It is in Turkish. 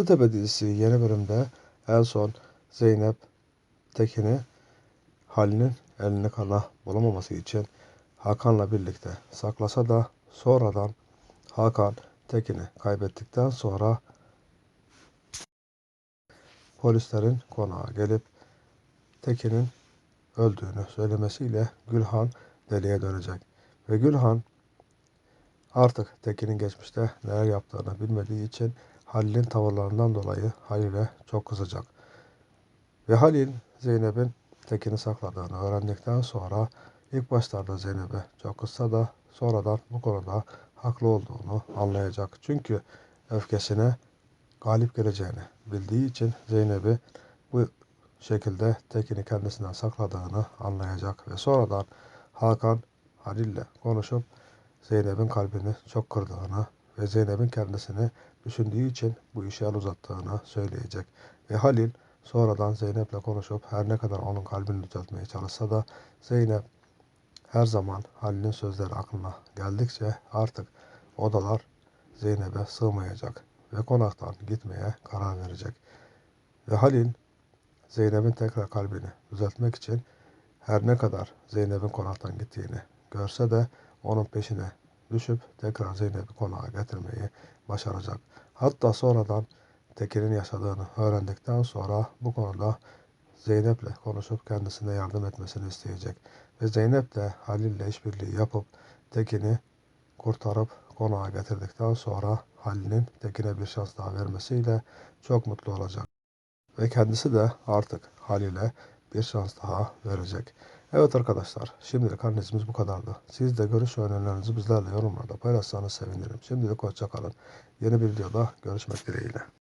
Kırıtepe dizisi yeni bölümde en son Zeynep Tekin'i Halil'in elini kana bulamaması için Hakan'la birlikte saklasa da sonradan Hakan Tekin'i kaybettikten sonra polislerin konağa gelip Tekin'in öldüğünü söylemesiyle Gülhan deliye dönecek. Ve Gülhan artık Tekin'in geçmişte neler yaptığını bilmediği için Halil'in tavırlarından dolayı Halil'e çok kızacak. Ve Halil Zeynep'in Tekin'i sakladığını öğrendikten sonra ilk başlarda Zeynep'e çok kızsa da sonradan bu konuda haklı olduğunu anlayacak. Çünkü öfkesine galip geleceğini bildiği için Zeynep'i bu şekilde Tekin'i kendisinden sakladığını anlayacak ve sonradan Hakan Halil'le konuşup Zeynep'in kalbini çok kırdığını ve Zeynep'in kendisini düşündüğü için bu işi el uzattığını söyleyecek. Ve Halil sonradan Zeynep'le konuşup her ne kadar onun kalbini düzeltmeye çalışsa da Zeynep her zaman Halil'in sözleri aklına geldikçe artık odalar Zeynep'e sığmayacak ve konaktan gitmeye karar verecek. Ve Halil Zeynep'in tekrar kalbini düzeltmek için her ne kadar Zeynep'in konaktan gittiğini görse de onun peşine düşüp tekrar Zeynep'i konağa getirmeyi başaracak. Hatta sonradan Tekin'in yaşadığını öğrendikten sonra bu konuda Zeynep'le konuşup kendisine yardım etmesini isteyecek. Ve Zeynep de Halil'le işbirliği yapıp Tekin'i kurtarıp konağa getirdikten sonra Halil'in Tekin'e bir şans daha vermesiyle çok mutlu olacak. Ve kendisi de artık Halil'e bir şans daha verecek. Evet arkadaşlar şimdilik analizimiz bu kadardı. Siz de görüş ve önerilerinizi bizlerle yorumlarda paylaşsanız sevinirim. Şimdilik hoşçakalın. Yeni bir videoda görüşmek dileğiyle.